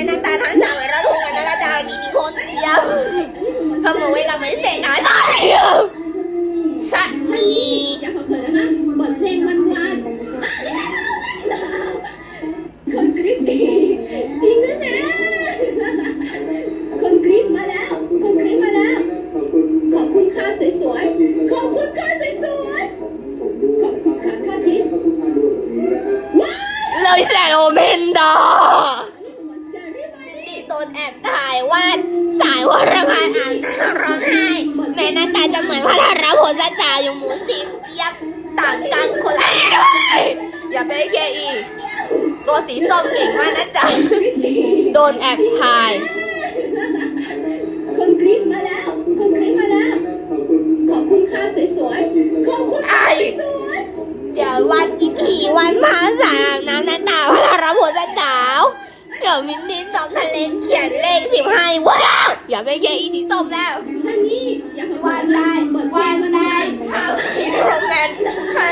めなさいなんだめらほうがならだきにほんにやかもめがめせなさいよさっき อีตัวสีส้มเก่งมากนะจ๊ะ โดนแอบถ่าย คนกรี๊มาแล้ว คนกรี๊มาแล้ว ขอบคุณค่าสวยๆ ขอบคุณค่ะสวยเดี๋ยววันอีกทีวันพาสามน้ำนันตาพระรพลจะดาวเดี๋ยวมินนี่ส้มทะเลเขียนเลขสิบห้ว้าวอย่าไปแกอีนี่ส้มแล้วฉันนี่อยากวันได้วันได้ข้าวที่ทำงมนข้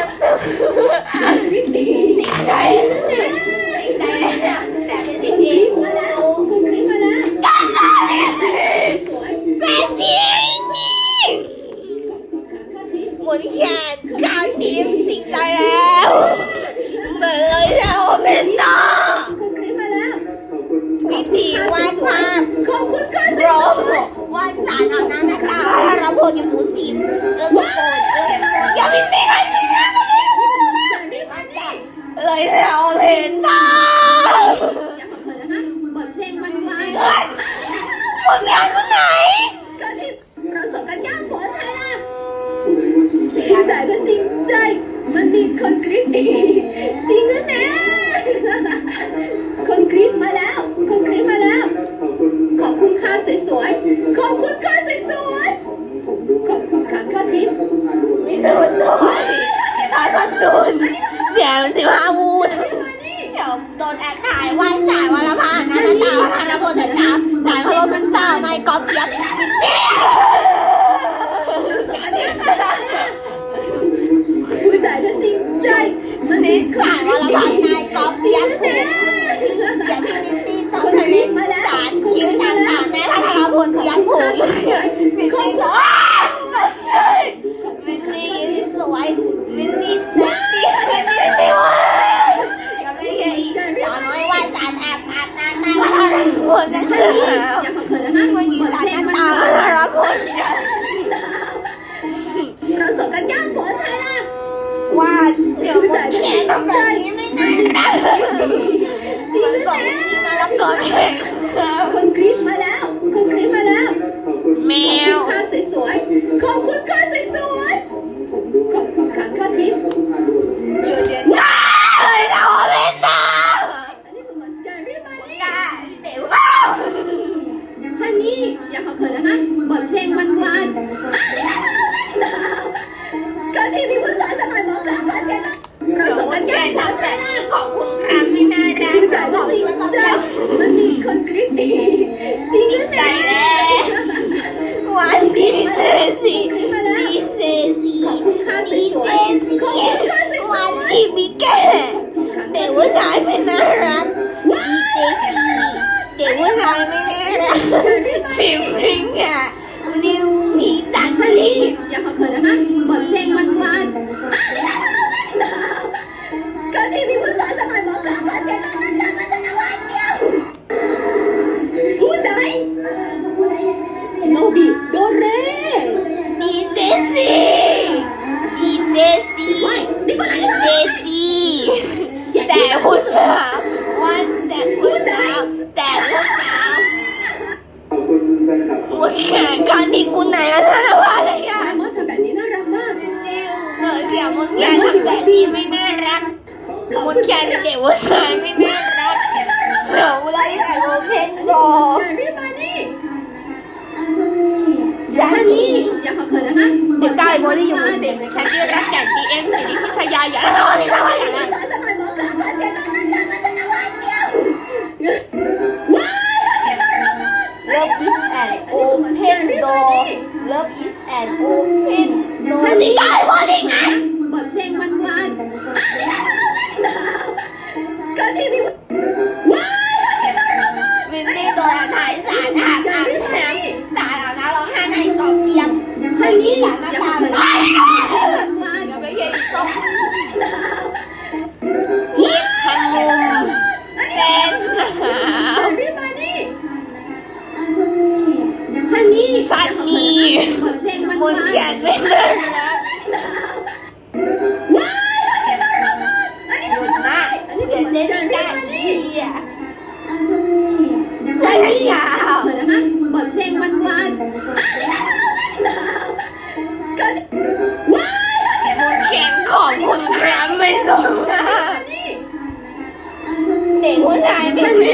แต่ก็จริงใจ มันมีคนกรี๊ด แต่ผู้สาวันแต่ผู้สาแต่ผู้สาวขอบคุแฟคลัการดีกูไหนอะท่านว่าอะไรอะมอทำแบบนี้น่ารักมากเออเดี๋ยวมดแคนทำแบบนี้ไม่น่ารักมดแคนเด็กว่าสาไม่น่ารักเดี๋ยวเวลาที่ถ่ายรูปเพนต่อชานีอย่าเขินนะฮะเด็กใต้บอลลี่อยู่เสียงแคนดี้รักก่นดีเอ็มสิริพิยาอย่าทำอะทำอะไรอย่างนั้น Love is an open door Love is an open door ฉันนี่ได้พอดีไงบทเพลงมันวานก็ที่นี่ว้าวที่ต้องร้องมินนี่โดนถ่ายสารอาบน้ำแถมสารอาบน้ำร้องไห้ในกองเตียงฉันนี่หลังน้ำตาเหมือนกัน ของคุณครับไม่สมเด็กผู้ชายเป็น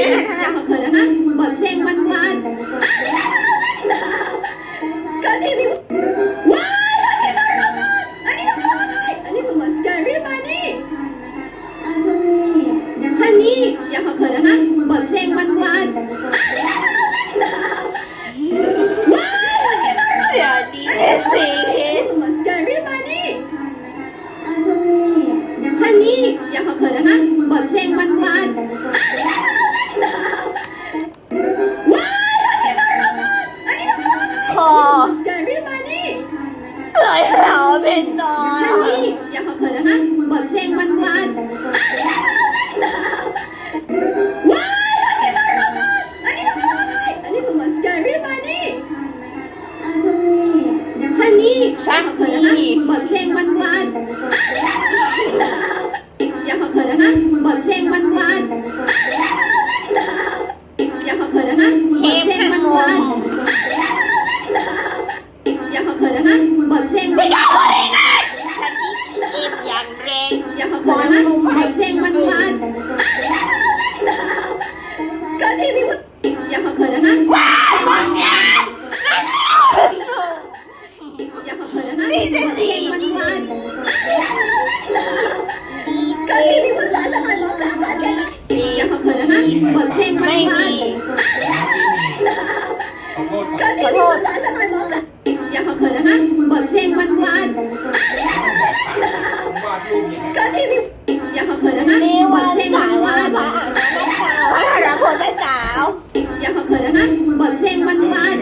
อย่างแรงอย่ามาขอนะเพลงมันมันก็ที่พี่พูดอย่ามาเขินนะว้าวมึงอย่าอย่ามาขินะดีจริงมัมันก็ที่พี่พูดสอนสอนลูกหลานก่อนย่ามาเขินนะบทเพลงมันมัก็ที่พี่พูดสอนสอนลูกหลานอย่ามาขินนะบทเพลงมันมัน ก็ที่นี่อย่าเขินนะนี่วันสายว่าพระอ่างน้ำตาพระธนพลได้สาวอย่าเขาเขินนะบทเพลงวันวัน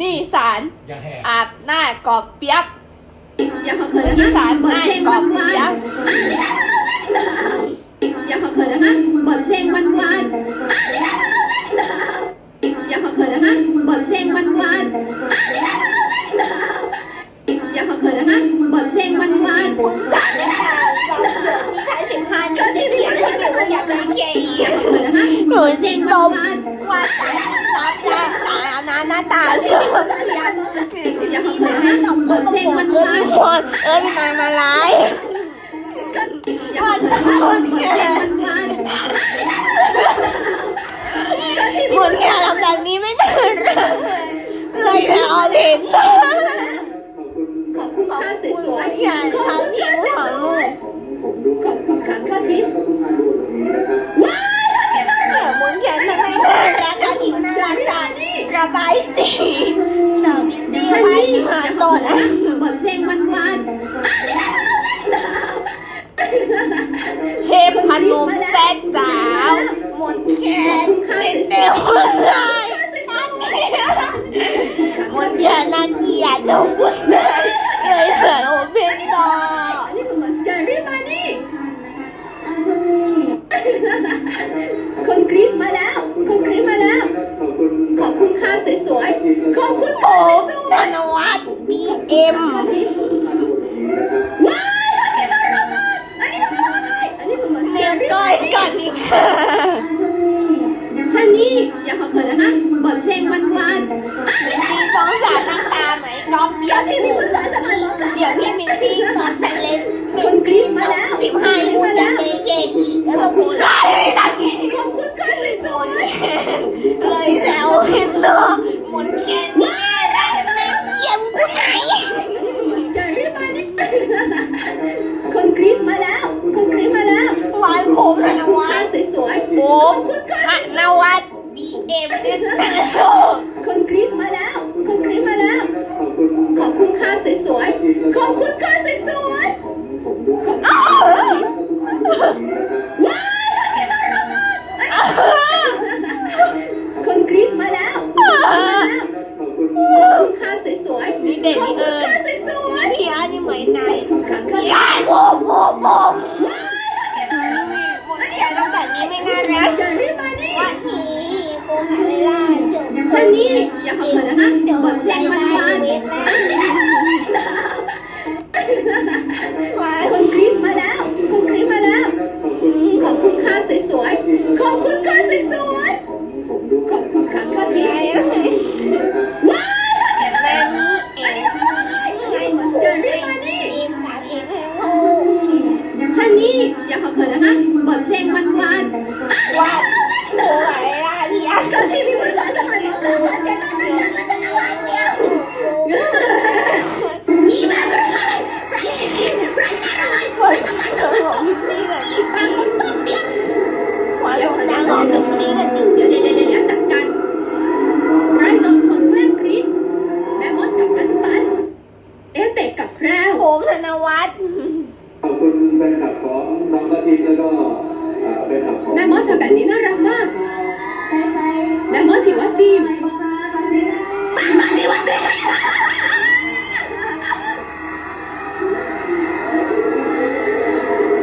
นี่สารอาบหน้ากอบเปียกยังเขาเขินนะสารหน้ากอบเปียกอยังเขาเขินนะบทเพลงวันวันยังเขาเขินนะบทเพลงวันวัน อย่าเขินนะคะบทเพลงมันวานบุญสมและสามสองเดือนท้ายสิบห้าเดืนที่เขียนที่เขียนว่อย่าไปเขียนอีกหนูสิงตมว่าสายตายสายสายนานาตาเขียนสัาต้องจะเป็นที่น้าตบก็ต้องปวดเอ้ยปวดเอ้ยนางมาลายวันวันแค่วันแค่หลังจากนี้ไม่ถึงเลย เลยนะออเห็นขอบคุณค่ะสวยๆอย่าครั้ Woo! ภูมธนวัฒน์ขอบคุณแฟนคลับของน้องกรทิงแล้วก็แฟนคลับของแม่มอดทำแบบนี้น่ารักมากแม่มดฉีดวัคซีนมาฉีดวัคซีน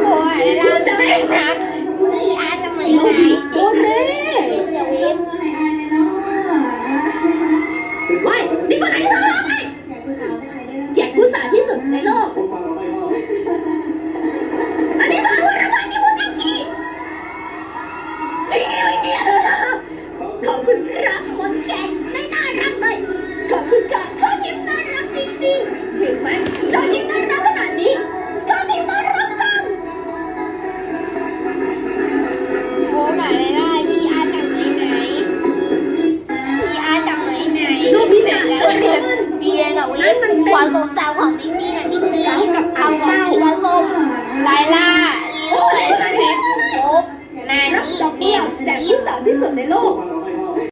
โอ้ยเราต้องรักอีอา